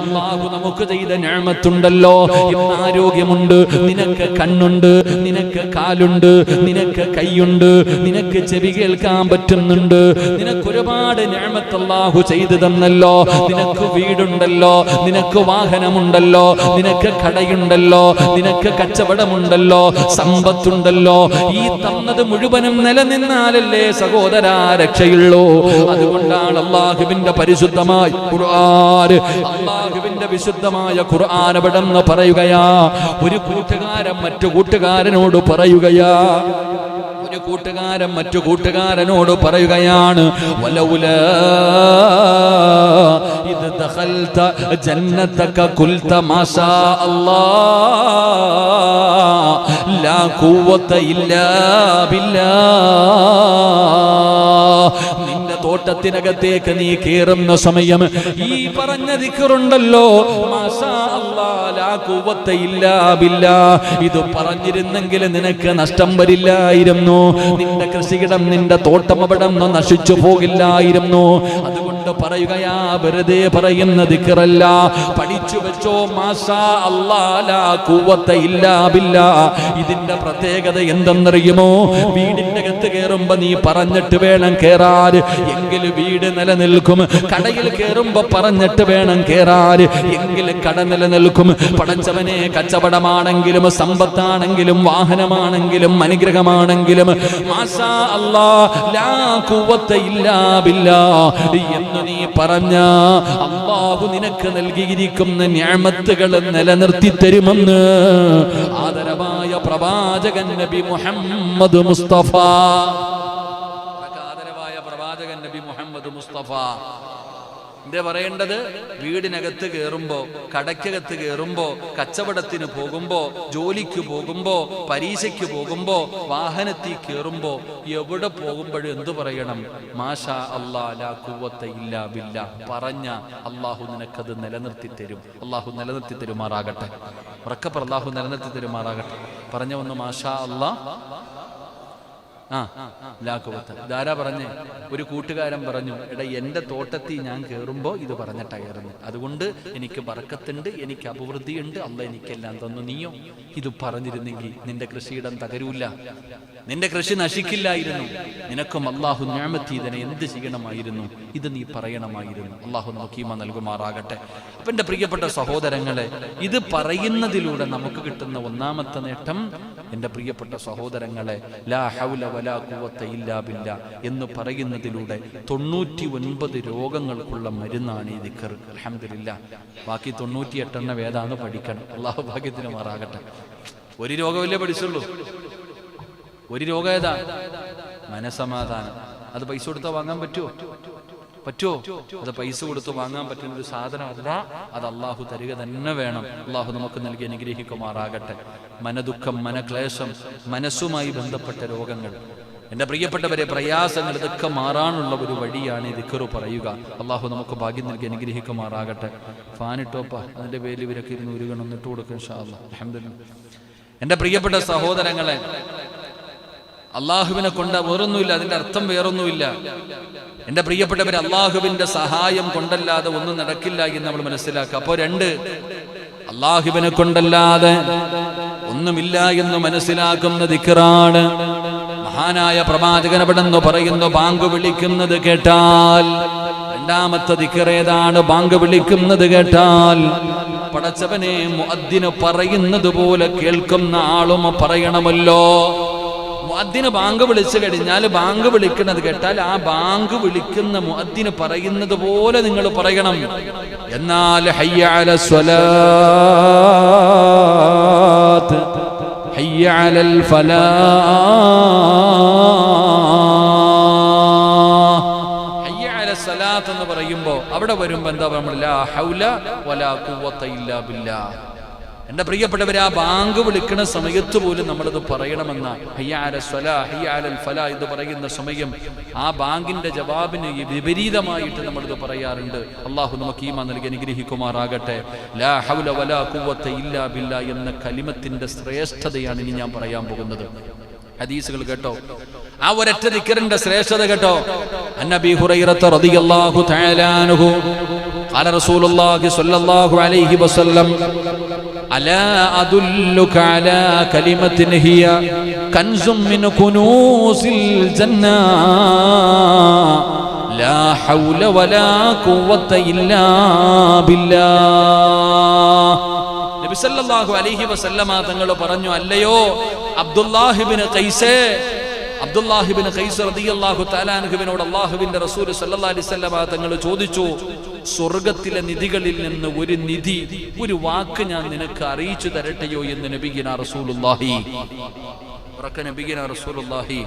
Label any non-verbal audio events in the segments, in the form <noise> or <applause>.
അള്ളാഹു നമുക്ക് ചെയ്ത ഞാമത്തുണ്ടല്ലോ. ഇന്ന് ആരോഗ്യമുണ്ട് നിനക്ക് കണ്ണുണ്ട് നിനക്ക് കാലുണ്ട് നിനക്ക് കൈയുണ്ട് നിനക്ക് ചെവി കേൾക്കാൻ പറ്റുന്നുണ്ട്. നിനക്ക് ഒരുപാട് ഞാമത്ത് അള്ളാഹു ചെയ്തു തന്നല്ലോ. നിനക്ക് വീടുണ്ടല്ലോ നിനക്ക് വാഹനമുണ്ടല്ലോ നിനക്ക് കടയുണ്ടല്ലോ നിനക്ക് കച്ചവടമുണ്ടല്ലോ സമ്പത്തുണ്ടല്ലോ. ഈ തന്നത് മുഴുവനും നിലനിന്നാലല്ലേ സഹോദര രക്ഷയുള്ളൂ അതുകൊണ്ടാണ് അള്ളാഹുവിന്റെ പരിശുദ്ധമായി ഖുർആൻ അള്ളാഹുവിന്റെ വിശുദ്ധമായ ഖുർആൻ അവിടെന്ന് പറയുകയാ? ഒരു കൂട്ടുകാരൻ മറ്റു കൂട്ടുകാരനോട് പറയുകയാ. ഒരു കൂട്ടുകാരൻ മറ്റു കൂട്ടുകാരനോട് പറയുകയാണ് വലൗല ജന്നതക കുൽത മാഷാ അല്ലാഹ് ലാ ഖുവത ഇല്ലാ നിന്റെ തോട്ടത്തിനകത്തേക്ക് നീ കേറുന്ന സമയം ഈ പറഞ്ഞ ദിക്കറുണ്ടല്ലോ ഇത് പറഞ്ഞിരുന്നെങ്കിൽ നിനക്ക് നഷ്ടം വരില്ലായിരുന്നു. നിന്റെ കൃഷിയിടം നിന്റെ തോട്ടം അവിടെ നശിച്ചു പോകില്ലായിരുന്നു. അതുകൊണ്ട് പറയുകയാ വെറുതെ പറയുന്ന ദിക്കറല്ല പഠിച്ചു വെച്ചോ മാസാ അല്ലാ ലാ ഖുവത ഇല്ലാ ഇതിന്റെ പ്രത്യേകത എന്തെന്നറിയുമോ? വീടിന്റെ അകത്ത് കയറുമ്പോ നീ പറഞ്ഞിട്ട് വേണം കേറാൻ. എങ്കിൽ വീട് നിലനിൽക്കും. കടയിൽ കയറുമ്പോ പറഞ്ഞിട്ട് വേണം കേറാൻ. എങ്കിൽ കട നിലനിൽക്കും. പടച്ചവനെ കച്ചവടമാണെങ്കിലും സമ്പത്താണെങ്കിലും വാഹനമാണെങ്കിലും അനുഗ്രഹമാണെങ്കിലും മാസാ അല്ലാ ലാ ഖുവത ഇല്ലാ ബില്ലാ. എന്ന് നീ പറഞ്ഞ അള്ളാഹു നിനക്ക് നൽകിയിരിക്കുന്ന ഞാമത്തുകൾ നിലനിർത്തി തരുമെന്ന് ആദരവായ പ്രവാചകൻ നബി മുഹമ്മദ് മുസ്തഫ. ആദരവായ പ്രവാചകൻ നബി മുഹമ്മദ് മുസ്തഫ. എന്താ പറയേണ്ടത്? വീടിനകത്ത് കയറുമ്പോ കടയ്ക്കകത്ത് കയറുമ്പോ കച്ചവടത്തിന് പോകുമ്പോ ജോലിക്ക് പോകുമ്പോ പരീക്ഷയ്ക്ക് പോകുമ്പോ വാഹനത്തിൽ കയറുമ്പോ എവിടെ പോകുമ്പോഴും എന്തു പറയണം? മാഷാ ഇല്ലാ ബില്ല. പറഞ്ഞ അള്ളാഹു നിനക്കത് നിലനിർത്തി തരും. അള്ളാഹു നിലനിർത്തി തരുമാറാകട്ടെ. ഉറക്കപ്പർ അള്ളാഹു നിലനിർത്തി തരുമാറാകട്ടെ. പറഞ്ഞ ഒന്ന് മാഷാ അല്ലാ ആ ലാക്കുവത്ത് ഇതാരാ പറഞ്ഞേ? ഒരു കൂട്ടുകാരൻ പറഞ്ഞു എടാ എന്റെ തോട്ടത്തിൽ ഞാൻ കയറുമ്പോ ഇത് പറഞ്ഞിട്ടാ കയറുന്നത് അതുകൊണ്ട് എനിക്ക് വറക്കത്തുണ്ട് എനിക്ക് അഭിവൃദ്ധിയുണ്ട്. അല്ല എനിക്കെല്ലാം തന്നു. നീയോ? ഇത് പറഞ്ഞിരുന്നെങ്കിൽ നിന്റെ കൃഷിയിടം തകരൂല. നിന്റെ കൃഷി നശിക്കില്ലായിരുന്നു. നിനക്കും അള്ളാഹു ഞാമത്തീതനെ എന്ത് ചെയ്യണമായിരുന്നു? ഇത് നീ പറയണമായിരുന്നു. അള്ളാഹു നോക്കീമ നൽകുമാറാകട്ടെ. അപ്പൊ എന്റെ പ്രിയപ്പെട്ട സഹോദരങ്ങളെ ഇത് പറയുന്നതിലൂടെ നമുക്ക് കിട്ടുന്ന ഒന്നാമത്തെ നേട്ടം എന്റെ പ്രിയപ്പെട്ട സഹോദരങ്ങളെ ലാ ഹൗല വലാ ഇല്ലാ എന്ന് പറയുന്നതിലൂടെ തൊണ്ണൂറ്റി ഒൻപത് രോഗങ്ങൾക്കുള്ള മരുന്നാണ് ഈ ദിക്കർ അലഹമില്ല ബാക്കി തൊണ്ണൂറ്റി എട്ടെണ്ണം വേദാന്ന് പഠിക്കണം? അള്ളാഹു ഭാഗ്യത്തിന് മാറാകട്ടെ. ഒരു രോഗമല്ലേ പഠിച്ചുള്ളൂ. ഒരു രോഗം ഏതാ? മനസമാധാനം. അത് പൈസ കൊടുത്താൽ വാങ്ങാൻ പറ്റുമോ പറ്റുമോ അത് പൈസ കൊടുത്ത് വാങ്ങാൻ പറ്റുന്ന ഒരു സാധനമല്ല അത് അള്ളാഹു തരിക തന്നെ വേണം. അള്ളാഹു നമുക്ക് നൽകി അനുഗ്രഹിക്കുമാറാകട്ടെ. മനദുഃഖം മനക്ലേശം മനസ്സുമായി ബന്ധപ്പെട്ട രോഗങ്ങൾ. എന്റെ പ്രിയപ്പെട്ടവരെ പ്രയാസങ്ങൾ ഇതൊക്കെ മാറാനുള്ള ഒരു വഴിയാണ് ദിക്കറു പറയുക. അള്ളാഹു നമുക്ക് ഭാഗ്യം നൽകി അനുഗ്രഹിക്കുമാറാകട്ടെ. ഫാനിട്ടോപ്പ അതിന്റെ പേരിൽ ഇവരൊക്കെ ഇരുന്ന് ഒരു ഗണം ഇട്ട് കൊടുക്കും എന്റെ പ്രിയപ്പെട്ട സഹോദരങ്ങളെ അള്ളാഹുവിനെ കൊണ്ട് വേറൊന്നുമില്ല അതിന്റെ അർത്ഥം വേറൊന്നുമില്ല. എന്റെ പ്രിയപ്പെട്ടവർ അള്ളാഹുവിന്റെ സഹായം കൊണ്ടല്ലാതെ ഒന്നും നടക്കില്ല എന്ന് നമ്മൾ മനസ്സിലാക്കുക. അപ്പോ രണ്ട് അള്ളാഹുവിനെ കൊണ്ടല്ലാതെ ഒന്നുമില്ല എന്ന് മനസ്സിലാക്കുന്ന ദിക്കറാണ്. മഹാനായ പ്രവാചകൻ അവിടെന്ന് പറയുന്നു ബാങ്ക് വിളിക്കുന്നത് കേട്ടാൽ രണ്ടാമത്തെ ദിക്കറേതാണ് ബാങ്ക് വിളിക്കുന്നത് കേട്ടാൽ പടച്ചവനെ മുഅദ്ദിന് പറയുന്നത് പോലെ കേൾക്കുന്ന ആളും പറയണമല്ലോ. മുഅദ്ദിന് ബാങ്ക് വിളിച്ചു കഴിഞ്ഞാൽ ബാങ്ക് വിളിക്കുന്നത് കേട്ടാൽ ആ ബാങ്ക് വിളിക്കുന്ന മുഅദ്ദിന് പറയുന്നത് പോലെ നിങ്ങൾ പറയണം. എന്നാൽ ഹയ്യ അല സ്വലാത്ത് ഹയ്യ അലൽ ഫലാഹ് ഹയ്യ അല സ്വലാത്ത് എന്ന് പറയുമ്പോൾ അവിടെ വരുമ്പോ എന്താ നമ്മൾ ലാ ഹൗല വലാ ഖുവത ഇല്ലാ ബില്ലാഹ് എന്റെ പ്രിയപ്പെട്ടവരെ ആ ബാങ്ക് വിളിക്കുന്ന സമയത്ത് പോലും നമ്മളത് പറയണമെന്ന ഹയ്യാല സ്വല ഹയ്യാലൽ ഫല ഇത് പറയുന്ന സമയം ആ ബാങ്കിന്റെ ജവാബിന് വിപരീതമായിട്ട് നമ്മളിത് പറയാറുണ്ട്. അള്ളാഹു നമുക്ക് ഈമാൻ നൽകി അനുഗ്രഹിക്കുമാറാകട്ടെ. ലാ ഹൗല വലാ കുവ്വത്ത ഇല്ലാ ബില്ലാ എന്ന കലിമത്തിന്റെ ശ്രേഷ്ഠതയാണ് ഇനി ഞാൻ പറയാൻ പോകുന്നത്. ഹദീസുകൾ കേട്ടോ? ആ ഒരൊറ്റ ദിക്കറിന്റെ ശ്രേഷ്ഠത കേട്ടോ? അന്നബി ഹുറൈറത്ത് റളിയല്ലാഹു തആല അൻഹു ഖാല റസൂലുള്ളാഹി സ്വല്ലല്ലാഹു അലൈഹി വസല്ലം ألا أدلك على كلمة هي كنز من كنوز الجنة لا حول ولا قوة إلا بالله നബി സല്ലല്ലാഹു അലൈഹി വസല്ലമ തങ്ങൾ പറഞ്ഞു അല്ലയോ അബ്ദുല്ലാഹിബിന് ഖൈസേ അബ്ദുല്ലാഹിബിന് ഖൈസ് റളിയല്ലാഹു തആലാൻഹുവിനോട് അല്ലാഹുവിന്റെ റസൂൽ സല്ലല്ലാഹു അലൈഹി വസല്ലമ തങ്ങൾ ചോദിച്ചു സ്വർഗത്തിലെ നിധികളിൽ നിന്ന് ഒരു നിധി ഒരു വാക്ക് ഞാൻ നിനക്ക് അറിയിച്ചു തരട്ടെയോ? എന്ന് നബിഗിന റസൂലുള്ളാഹി. നബിഗിന റസൂലുള്ളാഹി.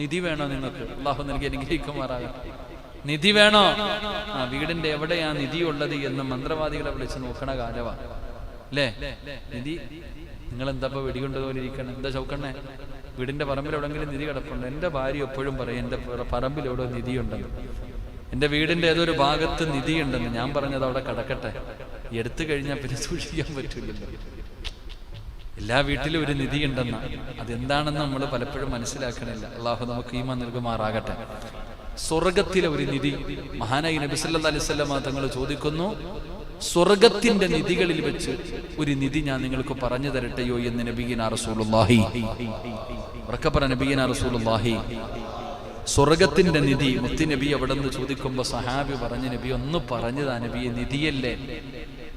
നിധി വേണോ നിങ്ങൾക്ക്? അള്ളാഹു നൽകി അനുഗ്രഹിക്കുമാറാകട്ടെ. നിധി വേണോ? ആ വീടിന്റെ എവിടെയാ നിധി ഉള്ളത് എന്ന് മന്ത്രവാദികളെ വിളിച്ച് നോക്കണ കാലവാ. അല്ലേ നിധി നിങ്ങൾ എന്താ വെടികൊണ്ടുപോലിരിക്കണം എന്താ ചൗക്കണ്ണേ? വീടിന്റെ പറമ്പിൽ എവിടെങ്കിലും നിധി കിടപ്പുണ്ട്? എന്റെ ഭാര്യ എപ്പോഴും പറയും എന്റെ നിധി ഉണ്ടെന്ന്. എന്റെ വീടിന്റെ ഏതൊരു ഭാഗത്ത് നിധി ഉണ്ടെന്ന് ഞാൻ പറഞ്ഞത് അവിടെ കിടക്കട്ടെ. എടുത്തു കഴിഞ്ഞാൽ പിന്നെ സൂക്ഷിക്കാൻ പറ്റില്ലല്ലോ എല്ലാ വീട്ടിലും ഒരു നിധി ഉണ്ടെന്ന്. അതെന്താണെന്ന് നമ്മൾ പലപ്പോഴും മനസ്സിലാക്കണില്ല. അള്ളാഹു നമുക്ക് ഈമ നൽകുമാറാകട്ടെ. സ്വർഗത്തിലെ ഒരു നിധി മഹാനായി നബി അലൈസ് തങ്ങൾ ചോദിക്കുന്നു സ്വർഗത്തിന്റെ നിധികളിൽ വെച്ച് ഒരു നിധി ഞാൻ നിങ്ങൾക്ക് പറഞ്ഞു തരട്ടെയോ എന്ന് നബീന റസൂലുള്ളാഹി. ഉറക്കപ്പറ നബീന റസൂലുള്ളാഹി. സ്വർഗത്തിന്റെ നിധി മുത്തി നബി അവിടെ നിന്ന് ചോദിക്കുമ്പോ സഹാബി പറഞ്ഞ നബി ഒന്ന് പറഞ്ഞതാ നബിയെ നിധിയല്ലേ?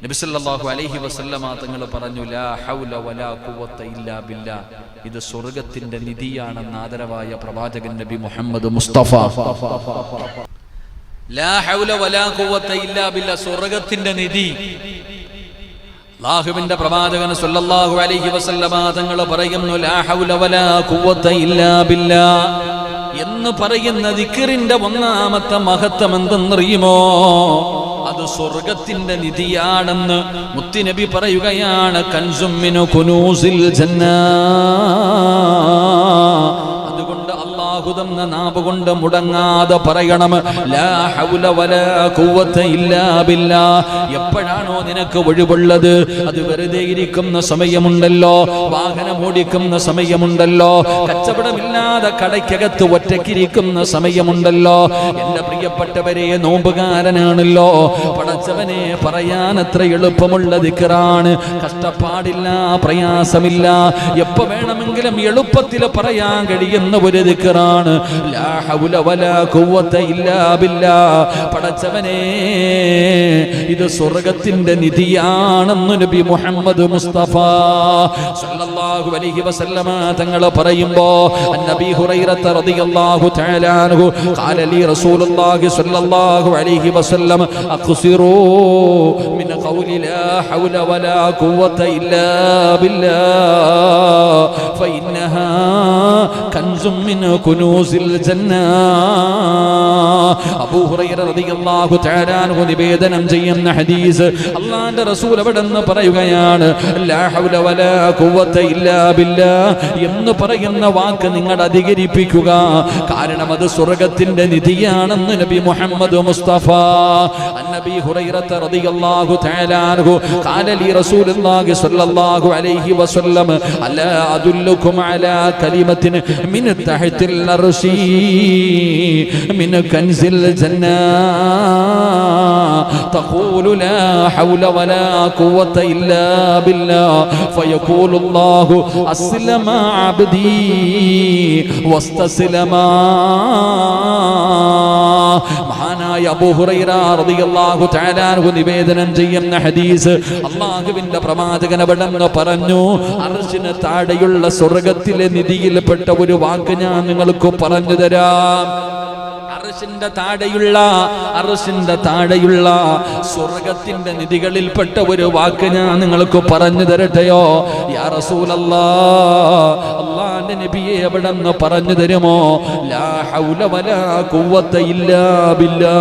നബിസല്ലാഹു അലഹി വസല്ലമ തങ്ങൾ പറഞ്ഞു ലാ ഹൗല വലാ ഇല്ലാ ഇത് സ്വർഗത്തിന്റെ നിധിയാണെന്ന് ആദരവായ പ്രവാചകൻ നബി മുഹമ്മദ് മുസ്തഫ. സ്വർഗത്തിന്റെ നിധി. ലാഹുവിന്റെ പ്രവാചകൻ സല്ലല്ലാഹു അലൈഹി വസല്ലമ തങ്ങൾ പറയുന്നു ലാ ഹൗല വലാ ഖുവത ഇല്ലാ ബില്ലാ. എന്ന് പറയുന്ന ദിക്റിന്റെ ഒന്നാമത്തെ മഹത്വം എന്തെന്നറിയുമോ? അത് സ്വർഗത്തിന്റെ നിധിയാണെന്ന് മുത്തിനബി പറയുകയാണ് കൻസുമ്മിനു കുനൂസിൽ ജന്നാ. അതുകൊണ്ട് അള്ളാഹു തന്ന നാവ് കൊണ്ട് മുടങ്ങാതെ പറയണം. ലാ ഹൗല വലാ ഖുവത ഇല്ലാ ബില്ലാ. എപ്പോഴാണോ നിനക്ക് ഒഴിവുള്ളത്? അത് വെറുതെ ഇരിക്കുന്ന സമയമുണ്ടല്ലോ. വാഹനം ഓടിക്കുന്ന സമയമുണ്ടല്ലോ. കച്ചവടമില്ലാതെ കടയ്ക്കകത്ത് ഒറ്റക്കിരിക്കുന്ന സമയമുണ്ടല്ലോ. എന്റെ പ്രിയപ്പെട്ടവരെ നോമ്പുകാരനാണല്ലോ. പടച്ചവനെ പറയാൻ അത്ര എളുപ്പമുള്ള ദിക്കറാണ്. കഷ്ടപ്പാടില്ല പ്രയാസമില്ല. എപ്പോ വേണമെങ്കിലും എളുപ്പത്തിൽ പറയാൻ കഴിയുന്ന ഒരു ദിക്കറാണ് ബില്ലാ. പടച്ചവനെ ഇത് സ്വർഗത്തിന്റെ നിധിയാണെന്ന് നബി മുഹമ്മദ് മുസ്തഫ സല്ലല്ലാഹു അലൈഹി വസല്ലമ തങ്ങൾ പറയുമ്പോ നബി ഹുറൈറത്ത് റളിയല്ലാഹു തആല അൻഹു ഖാല ലി റസൂലുള്ളാഹി സല്ലല്ലാഹു അലൈഹി വസല്ലം അഖ്സിറൂ മിൻ ഖൗലി ലാ ഹൗല വലാ ഖുവത ഇല്ലാ ബില്ലാ. ഫഇന്നഹാ കൻസും മിൻ കുനൂസിൽ നിവേദനം ചെയ്യുന്ന ഹദീസ് അള്ളാന്റെ റസൂൽ എവിടെന്ന് പറയുകയാണ് എന്ന് പറയുന്ന വാക്ക് നിങ്ങൾ അധികരിപ്പിക്കുക. കാരണം അത് സ്വർഗത്തിന്റെ നിധിയാണെന്ന് നബി മുഹമ്മദ് മുസ്തഫ. അന്നബി ഹുറൈറത്ത റളിയല്ലാഹു തആല അൻഹു ഖാല ലി റസൂലുള്ളാഹി സ്വല്ലല്ലാഹു അലൈഹി വസല്ലം അലാ അദുല്ലുകും അലാ കലിമത്തിൻ മിൻ തഹ്തിൽ അർശി മിൻ കൻസിൽ ജന്നാ تقول لا حول ولا قوة إلا بالله فيقول الله أسلم عبدي واستسلما മഹാനായ അബൂ ഹുറൈറ റളിയല്ലാഹു തആല നിവേദനം ചെയ്യുന്ന ഹദീസ് അള്ളാഹുവിന്റെ പ്രവാചകൻ അവിടെ പറഞ്ഞു അർശിന് താഴെയുള്ള സ്വർഗത്തിലെ നിധിയിൽപ്പെട്ട ഒരു വാക്ക് ഞാൻ നിങ്ങൾക്ക് പറഞ്ഞു തരാം. അർശിന്റെ താടയുള്ള അർശിന്റെ താടയുള്ള സ്വർഗത്തിന്റെ നിധികളിൽപ്പെട്ട ഒരു വാക്ക് ഞാൻ നിങ്ങൾക്ക് പറഞ്ഞു തരട്ടെയോ? യാ റസൂലല്ലാ അള്ളാന്റെ നബിയെ എവിടെ നിന്ന് പറഞ്ഞു തരുമോ? ലാ ഹൗല വലാ ഖുവത ഇല്ലാ ബില്ലാ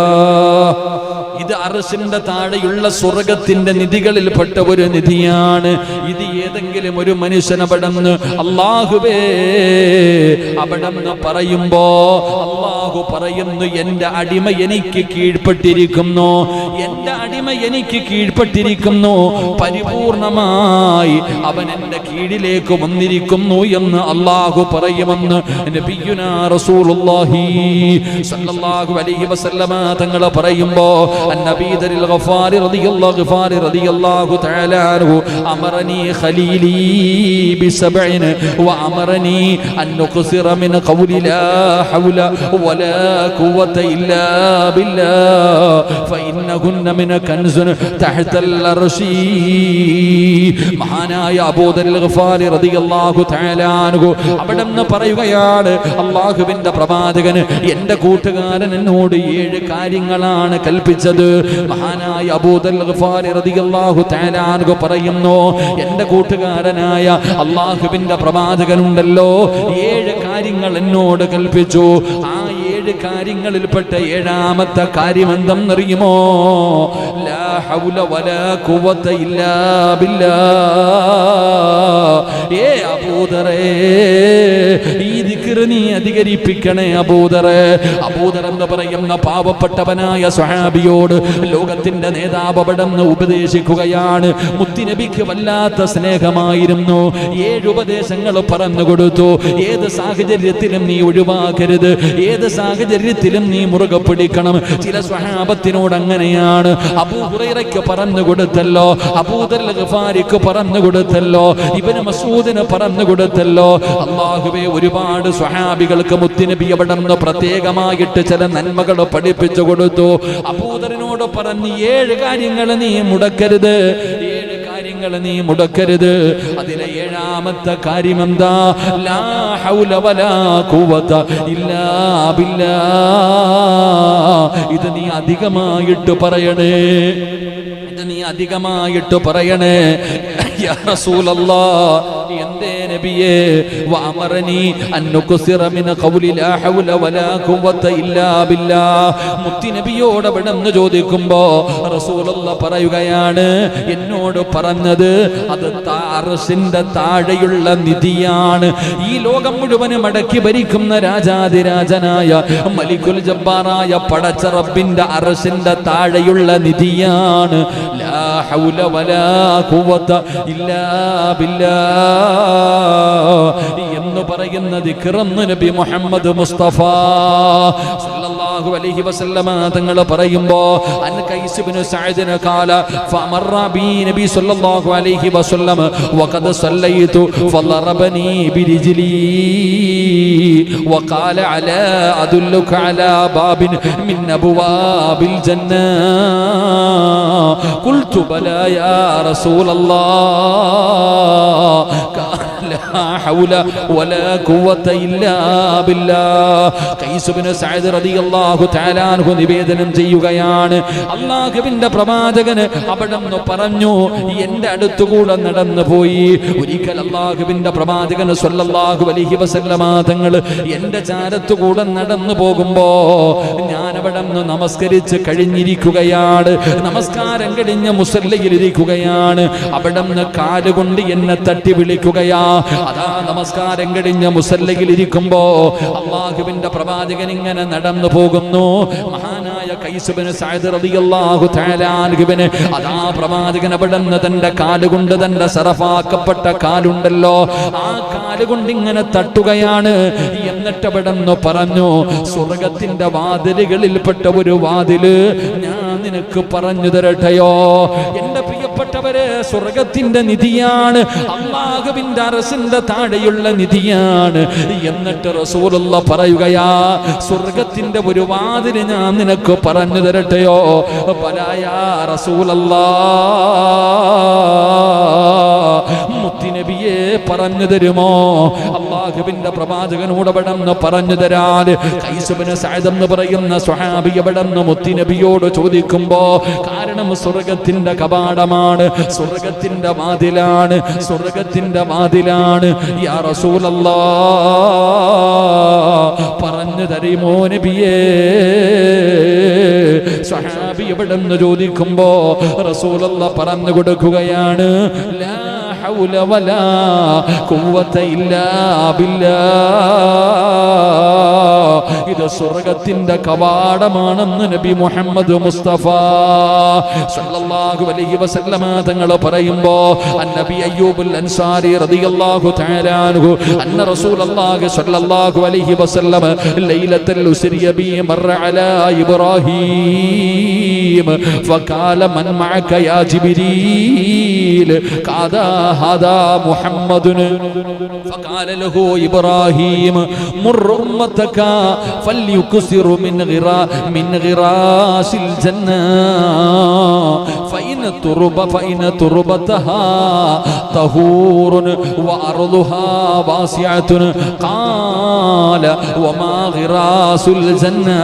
ഇത് അറസിന്റെ താഴെയുള്ള സ്വർഗത്തിന്റെ നിധികളിൽപ്പെട്ട ഒരു നിധിയാണ്. ഇത് ഏതെങ്കിലും ഒരു മനുഷ്യൻ അവിടെന്ന് അള്ളാഹുവേ അവിടെന്ന് പറയുമ്പോ അള്ളാഹു പറയുന്നു എന്റെ അടിമ എനിക്ക് കീഴ്പ്പെട്ടിരിക്കുന്നു എന്റെ അടിമ എനിക്ക് കീഴ്പ്പെട്ടിരിക്കുന്നു പരിപൂർണമായി അവൻ എന്റെ കീഴിലേക്ക് വന്നിരിക്കുന്നു എന്ന് അള്ളാഹു പറയുമെന്ന് നബിയുനാ റസൂലുള്ളാഹി സ്വല്ലല്ലാഹു അലൈഹി വസല്ലമ തങ്ങൾ മഹാനായ അവിടെന്ന് പറയുകയാണ് അള്ളാഹുവിന്റെ പ്രവാചകൻ എന്റെ കൂട്ടുകാരൻ എന്നോട് ഏഴ് കാര്യങ്ങളാണ് കൽപ്പിച്ചത്. മഹാനായ അബൂദൽ പറയുന്നു എന്റെ കൂട്ടുകാരനായ അള്ളാഹുബിന്റെ പ്രവാചകനുണ്ടല്ലോ ഏഴ് കാര്യങ്ങൾ എന്നോട് കൽപ്പിച്ചു. ആ ഏഴ് കാര്യങ്ങളിൽപ്പെട്ട ഏഴാമത്തെ കാര്യം എന്തെന്നറിയുമോ ലാ ഹൗല വലാ ഖുവത ഇല്ലാ ബില്ലാ. ഏ അബൂദറേ ഈ ദിക്റ് നീ അധികരിപ്പിക്കണേ അബൂദറെ. അബൂദർ എന്ന് പറയുന്ന പാവപ്പെട്ടവനായ സ്വഹാബിയോട് ലോകത്തിന്റെ നേതാവ് അവിടെന്ന് ഉപദേശിക്കുകയാണ്. മുത്തിനബിക്ക് വല്ലാത്ത സ്നേഹമായിരുന്നു. ഏഴ് ഉപദേശങ്ങൾ പറഞ്ഞു കൊടുത്തു. ഏത് സാഹചര്യത്തിലും നീ ഒഴിവാക്കരുത്. ഏത് സാഹചര്യത്തിലും നീ മുറുകെ പിടിക്കണം. ചില സ്വഹാപത്തിനോട് അങ്ങനെയാണ് അബൂഹുറൈറയ്ക്ക് പറഞ്ഞു കൊടുത്തല്ലോ അബൂദൽ ഗഫാരിക്ക് പറഞ്ഞു കൊടുത്തല്ലോ ഇവന് മസൂദിന് പറഞ്ഞു കൊടുത്തല്ലോ അള്ളാഹുവെ ഒരുപാട് സ്വഹാബികൾക്ക് മുത്തിനബി അവിടെ നിന്ന് പ്രത്യേകമായിട്ട് ചില നന്മകൾ പഠിപ്പിച്ചു കൊടുത്തു. അബൂദറിനോട് പറഞ്ഞ് ഏഴ് കാര്യങ്ങൾ നീ മുടക്കരുത്. കാര്യങ്ങൾ നീ മുടക്കരുത്. അതിലെ ഏഴാമത്തെ കാര്യം എന്താ ലാ ഹൗല വലാ ഖുവത ഇല്ലാ ബില്ലാ. ഇത് നീ അധികമായിട്ട് പറയണേ. ഇത് നീ അധികമായിട്ട് പറയണേ. യാ എന്തേ നബിയേ വാമറനി അൻ മിന ഖൗലി ലാ ഹൗല വലാ ഖുവത ഇല്ലാ ബില്ലാ മുത്തി നബിയോട് അവിടെന്ന് ചോദിക്കുമ്പോ റസൂലുള്ള പറയുകയാണ് എന്നോട് പറഞ്ഞത് അത് അറസിന്റെ താഴെയുള്ള നിധിയാണ്. ഈ ലോകം മുഴുവനും അടക്കി ഭരിക്കുന്ന രാജാതിരാജനായ മലിക്കുൽ ജബ്ബാറായ പടച്ച റബ്ബിന്റെ അറസിന്റെ താഴെയുള്ള നിധിയാണ്. ലാ ഹൗല വലാ ഖുവത ഇല്ലാ ബില്ലാ എന്ന് പറയുന്ന ദിക്റന്ന് നബി മുഹമ്മദ് മുസ്തഫ സല്ലല്ലാഹു അലൈഹി വസല്ലമ തങ്ങൾ പറയുമ്പോ അൻ കൈസ് ഇബ്നു സഅദിന് ഖാല ഫമറ ബി നബി സല്ലല്ലാഹു അലൈഹി വസല്ലം വഖദ് സല്ലൈതു ഫളറബനി ബിരിജ്ലി وقال على أدلك على باب من أبواب الجنة قلت بلى يا رسول الله നിവേദനം ചെയ്യുകയാണ്. അള്ളാഹുവിന്റെ പ്രവാചകന് അവിടെ നിന്ന് പറഞ്ഞു എന്റെ അടുത്തുകൂടെ നടന്നു പോയി. ഒരിക്കൽ അള്ളാഹുവിന്റെ പ്രവാചകന് സ്വല്ലാഹു അലഹി വസല്ലമാതങ്ങൾ എന്റെ ചാരത്തുകൂടെ നടന്നു പോകുമ്പോ ഞാൻ നിന്ന് നമസ്കരിച്ച് കഴിഞ്ഞിരിക്കുകയാണ്. നമസ്കാരം കഴിഞ്ഞ് മുസല്ലയിലിരിക്കുകയാണ്. നിന്ന് കാലുകൊണ്ട് എന്നെ തട്ടി വിളിക്കുകയാ. അതാ നമസ്കാരം കഴിഞ്ഞ് മുസല്ലയിലിരിക്കുമ്പോ അള്ളാഹുവിന്റെ പ്രവാചകൻ ഇങ്ങനെ നടന്നു പോകുന്നു. മഹാനായ അതാ പ്രവാചകൻ അവിടെ തന്റെ കാലുകൊണ്ട് തന്റെ സറഫാക്കപ്പെട്ട കാലുണ്ടല്ലോ. ആ കാലുകൊണ്ട് ഇങ്ങനെ തട്ടുകയാണ്. എന്നിട്ട് അവിടെ പറഞ്ഞു സ്വർഗത്തിന്റെ വാതിലുകളിൽപ്പെട്ട ഒരു വാതിൽ ഞാൻ നിനക്ക് പറഞ്ഞു തരട്ടെയോ? എന്റെ പ്രിയപ്പെട്ടവരെ സ്വർഗത്തിന്റെ നിധിയാണ്. അള്ളാഹുവിന്റെ അറസിന്റെ താഴെയുള്ള നിധിയാണ്. എന്നിട്ട് റസൂലുള്ള പറയുകയാ സ്വർഗത്തിന്റെ ഒരു വാതിൽ ഞാൻ നിനക്ക് പറഞ്ഞു തരട്ടെയോ? പലായ റസൂലല്ലാ. മുത്തിനബിയെ പറഞ്ഞു തരുമോ? അള്ളാഹുവിന്റെ പ്രവാചകനോട് അവിടെന്ന് പറഞ്ഞു തരാൻ. കൈസുബിന് സായതെന്ന് പറയുന്ന സ്വഹാബി അവിടെന്ന് മുത്തിനബിയോട് ചോദിക്കുമ്പോ കാരണം സ്വർഗത്തിന്റെ കപാടമാണ് സ്വർഗത്തിന്റെ വാതിലാണ് സ്വർഗത്തിന്റെ വാതിലാണ്. യാ പറഞ്ഞു തരുമോ നബിയേ? സ്വഹാബി എവിടെന്ന് ചോദിക്കുമ്പോ റസൂലല്ല പറഞ്ഞു കൊടുക്കുകയാണ്. ലാ ഹൗല വലാ ഖുവത ഇല്ലാ ബില്ലാ ഇത് സ്വർഗത്തിന്റെ കവാടമാണെന്ന് നബി മുഹമ്മദ് മുസ്തഫ സല്ലല്ലാഹു അലൈഹി വസല്ലമ തങ്ങൾ പറയുമ്പോ അന്നബി അയ്യൂബുൽ അൻസാരി റളിയല്ലാഹു തആല അൻഹു അന്ന റസൂലല്ലാഹി സല്ലല്ലാഹു അലൈഹി വസല്ലമ ലൈലത്തുൽ ഉസ്രിയ ബി മറ അലാ ഇബ്രാഹീം فقال من معك يا جبريل قال هذا محمد فقال له إبراهيم مر أمتك فليكسر من غرا من غراس الجنة فإن ترب فإن تربتها طهور وأرضها واسعة قال وما غراس الجنة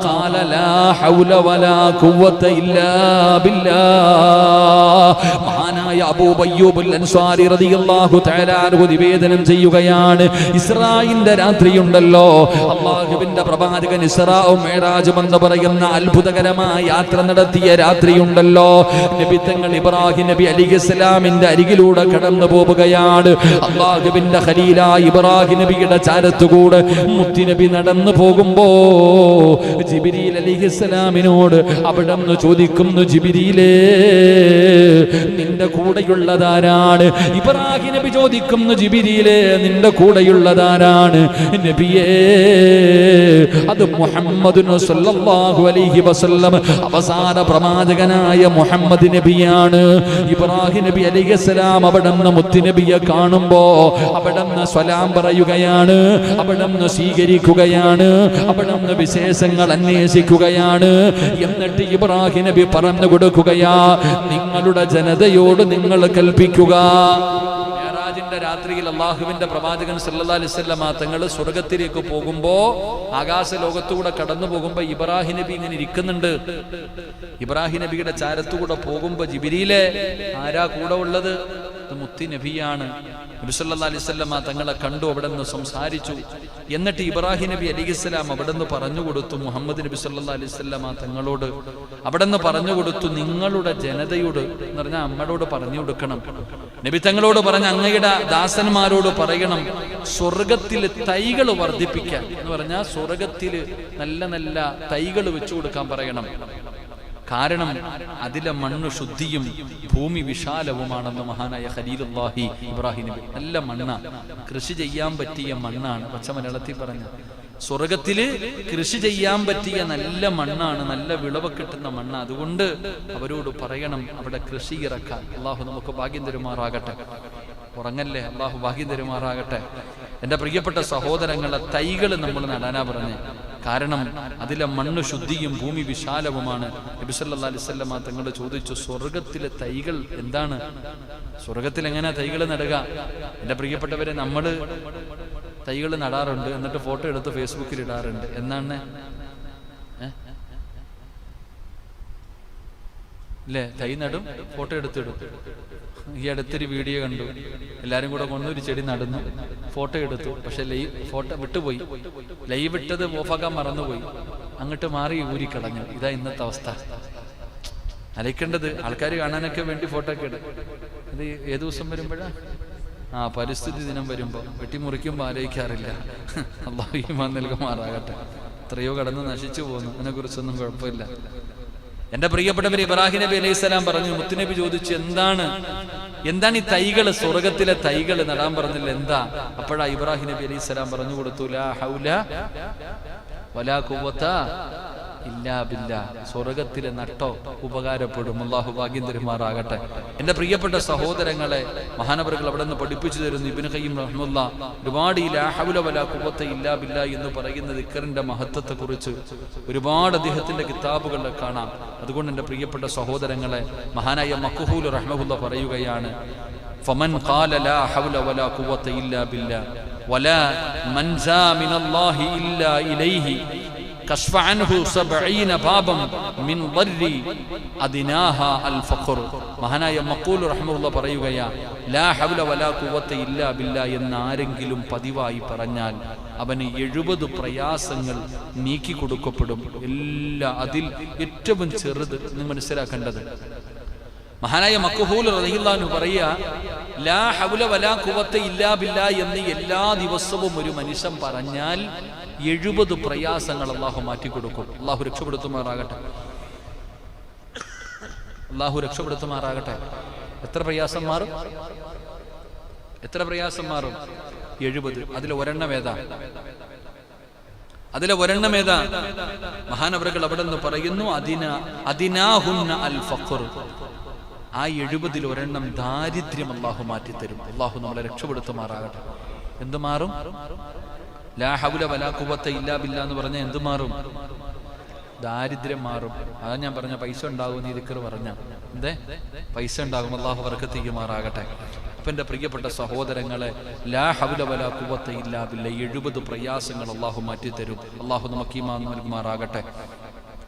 قال لا حول ولا قوة إلا بالله മഹാനായ അബൂബയ്യൂബുൽ അൻസ്വാരി റളിയല്ലാഹു തആല അൻഹു നിവേദനം ചെയ്യുകയാണ് ഇസ്രായിന്റെ രാത്രിയുണ്ടല്ലോ അള്ളാഹുവിന്റെ പ്രവാചകൻ ഇസ്രാവും മേറാജും എന്ന് പറയുന്ന അത്ഭുതകരമായ യാത്ര നടത്തിയ രാത്രിയുണ്ടല്ലോ. തങ്ങൾ ഇബ്രാഹിം നബി അലിഖിസ്ലാമിന്റെ അരികിലൂടെ കടന്നു പോവുകയാണ്. അള്ളാഹുബിന്റെ ഖലീല ഇബ്രാഹിം നബിയുടെ ചാരത്തുകൂടെ മുത്തിനബി നടന്നു പോകുമ്പോ ജിബിരിയിൽ അലിഹിസ്സലാമിനോട് അവിടെ നിന്ന് ചോദിക്കുന്നു ജിബിരിയിലേ നിന്റെ കൂടെയുള്ളതാരാണ്? ഇബ്രാഹിം നബി ചോദിക്കുന്നു ജിബിരിയിലേ നിന്റെ കൂടെയുള്ളതാരാണ്? നബിയേ അത് മുഹമ്മദ് വസല്ലം. അവസാന പ്രവാചകനായ മുഹമ്മദ് നബിയാണ്. ഇബ്രാഹിം നബി അലൈഹിസ്സലാം അവിടെ നിന്ന് മുത്തുനബിയെ കാണുമ്പോ അവിടെ നിന്ന് സ്വലാം പറയുകയാണ്. അവിടെ നിന്ന് സ്വീകരിക്കുകയാണ്. അവിടെ നിന്ന് വിശേഷങ്ങൾ അന്വേഷിക്കുകയാണ്. എന്നിട്ട് ഇബ്രാഹിം നബി പറഞ്ഞു കൊടുക്കുകയാ നിങ്ങളുടെ ജനതയോട് നിങ്ങൾ കൽപ്പിക്കുക. രാത്രിയിൽ അള്ളാഹുവിന്റെ പ്രവാചകൻ സല്ലാ അലൈഹി വസല്ലമ തങ്ങൾ സ്വർഗത്തിലേക്ക് പോകുമ്പോ ആകാശ ലോകത്തുകൂടെ കടന്നു പോകുമ്പോ ഇബ്രാഹിം നബി ഇങ്ങനെ ഇരിക്കുന്നുണ്ട്. ഇബ്രാഹിം നബിയുടെ ചാരത്തുകൂടെ പോകുമ്പോ ജിബിരിയിലെ ആരാ കൂടെ ഉള്ളത്? മുത്തി നബിയാണ്. നബി അലിസ്വല്ലാ തങ്ങളെ കണ്ടു അവിടെ നിന്ന് സംസാരിച്ചു. എന്നിട്ട് ഇബ്രാഹിം നബി അലിഹിസ്സലാം അവിടെ നിന്ന് പറഞ്ഞു കൊടുത്തു മുഹമ്മദ് നബി സല്ലാ അലിസ്വല്ലാ തങ്ങളോട്. അവിടെ നിന്ന് പറഞ്ഞു കൊടുത്തു നിങ്ങളുടെ ജനതയോട് എന്ന് പറഞ്ഞാൽ അമ്മയോട് പറഞ്ഞു കൊടുക്കണം. നബി തങ്ങളോട് പറഞ്ഞ അങ്ങയുടെ ദാസന്മാരോട് പറയണം സ്വർഗത്തിൽ തൈകൾ വർദ്ധിപ്പിക്കാൻ. എന്ന് പറഞ്ഞാൽ സ്വർഗത്തിൽ നല്ല നല്ല തൈകൾ വെച്ചു കൊടുക്കാൻ പറയണം. കാരണം അതിലെ മണ്ണ് ശുദ്ധിയും ഭൂമി വിശാലവുമാണെന്ന് മഹാനായ ഹരീദ്ഹി ഇബ്രാഹിം നബി നല്ല മണ്ണ. കൃഷി ചെയ്യാൻ പറ്റിയ മണ്ണാണ് പച്ച മലയാളത്തിൽ പറഞ്ഞ സ്വർഗത്തിൽ കൃഷി ചെയ്യാൻ പറ്റിയ നല്ല മണ്ണാണ് നല്ല വിളവ് കിട്ടുന്ന മണ്ണ്. അതുകൊണ്ട് അവരോട് പറയണം അവിടെ കൃഷി ഇറക്കാൻ. അള്ളാഹു നമുക്ക് ഭാഗ്യം തരുമാറാകട്ടെ. ഉറങ്ങല്ലേ? അള്ളാഹു ഭാഗ്യം തരുമാറാകട്ടെ. എന്റെ പ്രിയപ്പെട്ട സഹോദരങ്ങളെ തൈകൾ നമ്മൾ നടാനാ പറഞ്ഞേ. കാരണം അതിലെ മണ്ണ് ശുദ്ധിയും ഭൂമി വിശാലവുമാണ്. നബി സല്ലല്ലാഹു അലൈഹി തങ്ങൾ ചോദിച്ചു സ്വർഗത്തിലെ തൈകൾ എന്താണ്? സ്വർഗത്തിൽ എങ്ങനെയാ തൈകൾ നടുക? എന്റെ പ്രിയപ്പെട്ടവരെ നമ്മൾ തൈകൾ നടാറുണ്ട് എന്നിട്ട് ഫോട്ടോ എടുത്ത് ഫേസ്ബുക്കിൽ ഇടാറുണ്ട്. എന്നാണ്? അല്ലേ തൈ നടും ഫോട്ടോ എടുത്തിടും ഈ അടുത്തൊരു വീഡിയോ കണ്ടു. എല്ലാരും കൂടെ കൊണ്ടൊരു ചെടി നടന്നു. ഫോട്ടോ എടുത്തു. പക്ഷെ ലൈവ് ഫോട്ടോ വിട്ടുപോയി. ലൈവ് ഇട്ടത് ഓഫാക്കാൻ മറന്നുപോയി. അങ്ങോട്ട് മാറി ഊരിക്കളഞ്ഞു. ഇതാ ഇന്നത്തെ അവസ്ഥ. അലയ്ക്കേണ്ടത് ആൾക്കാർ കാണാനൊക്കെ വേണ്ടി ഫോട്ടോ ഒക്കെ ഇടും. ഇത് ഏത് ദിവസം വരുമ്പോഴാ? ആ പരിസ്ഥിതി ദിനം വരുമ്പോൾ വെട്ടിമുറിക്കുമ്പോൾ ആലോചിക്കാറില്ല. <laughs> അള്ളാഹു ഈമാൻ നൽകുമാറാകട്ടെ. എത്രയോ കടന്ന് നശിച്ചു പോകുന്നു. അതിനെക്കുറിച്ചൊന്നും കുഴപ്പമില്ല. എന്റെ പ്രിയപ്പെട്ടവർ ഇബ്രാഹിം നബി അലൈഹി സ്വലാം പറഞ്ഞു മുത്തുനബി ചോദിച്ചു എന്താണ്? എന്താണ് ഈ തൈകൾ? സ്വർഗത്തിലെ തൈകൾ നടാൻ പറഞ്ഞില്ല. എന്താ? അപ്പോഴാ ഇബ്രാഹിം നബി അലൈഹി സ്വലാം പറഞ്ഞു കൊടുത്തു ഹൗല വലാ ഇല്ലാ ബില്ലാ സ്വർഗത്തിലെ നട്ടോ ഉപകാരപ്പെടും. അള്ളാഹു ഭാഗ്യം തരുമാറാകട്ടെ. എന്റെ പ്രിയപ്പെട്ട സഹോദരങ്ങളെ മഹാനവറുകൾ അവിടെ നിന്ന് പഠിപ്പിച്ചു തരുന്നു ഇബിന് കയ്യും റഹ്മുല്ല ഒരുപാട് ഈ ലാ ഹൗല വലാ കുവ്വത്ത ഇല്ലാ ബില്ലാ എന്ന് പറയുന്ന ദിക്കറിന്റെ മഹത്വത്തെ കുറിച്ച് ഒരുപാട് അദ്ദേഹത്തിന്റെ കിതാബുകളിൽ കാണാം. അതുകൊണ്ട് എന്റെ പ്രിയപ്പെട്ട സഹോദരങ്ങളെ മഹാനായ മക്കുഹൂൽ റഹ്മുല്ല പറയുകയാണ് ഫമൻ ഖാല ലാ ഹൗല വലാ ഖുവത ഇല്ലാ ബില്ലാ വലാ മിനല്ലാഹി ഇല്ലാ ഇലൈഹി മഹാനായ മഖൂൽ റഹ്മഹുല്ല പറയുകയാ ലാ ഹൗല വലാ ഖുവത ഇല്ലാ ബില്ലാ എന്ന് ആരെങ്കിലും പതിവായി പറഞ്ഞാൽ അവന് എഴുപത് പ്രയാസങ്ങൾ നീക്കി കൊടുക്കപ്പെടും. എല്ലാ അതിൽ ഏറ്റവും ചെറുത് നിങ്ങൾ മനസ്സിലാക്കേണ്ടത്. മഹാനായ മക്കുഹൂൽ റഹിള്ളാഹു പറയുക ലാ ഹൗല വലാ കുവത്ത ഇല്ലാ ബില്ല എന്ന് എല്ലാ ദിവസവും ഒരു മനുഷ്യൻ പറഞ്ഞാൽ എഴുപത് പ്രയാസങ്ങൾ അള്ളാഹു മാറ്റിക്കൊടുക്കും. അള്ളാഹു രക്ഷപ്പെടുത്തുമാറാകട്ടെ. അള്ളാഹു രക്ഷപ്പെടുത്തുമാറാകട്ടെ. എത്ര പ്രയാസം മാറും? എത്ര പ്രയാസം മാറും? എഴുപത്. അതിൽ ഒരെണ്ണം ഏതാ? അതിലെ ഒരെണ്ണം ഏതാ? മഹാനവറുകൾ അവിടെ നിന്ന് പറയുന്നു അതിന അതിനാഹുന്ന ഫഖർ ആ എഴുപതിൽ ഒരെണ്ണം ദാരിദ്ര്യം അള്ളാഹു മാറ്റിത്തരും. അള്ളാഹു നമ്മളെ രക്ഷപ്പെടുത്തുമാറാകട്ടെ. എന്തു മാറും? ലാ ഹൗല വലാ ഇല്ലാ ബില്ല എന്ന് പറഞ്ഞാൽ എന്ത് മാറും? ദാരിദ്ര്യം മാറും. അതാ ഞാൻ പറഞ്ഞ പൈസ ഉണ്ടാകും നീ ദിക്കർ പറഞ്ഞ. എന്തേ? പൈസ ഉണ്ടാകും. അള്ളാഹു വർക്കത്തിക്കുമാറാകട്ടെ അപ്പൊ എന്റെ പ്രിയപ്പെട്ട സഹോദരങ്ങളെ ലാ ഹൗല വലാ ഇല്ലാ ബില്ല എഴുപത് പ്രയാസങ്ങൾ അള്ളാഹു മാറ്റിത്തരും. അള്ളാഹു നമുക്ക് ഈമാൻ നൽകുമാറാകട്ടെ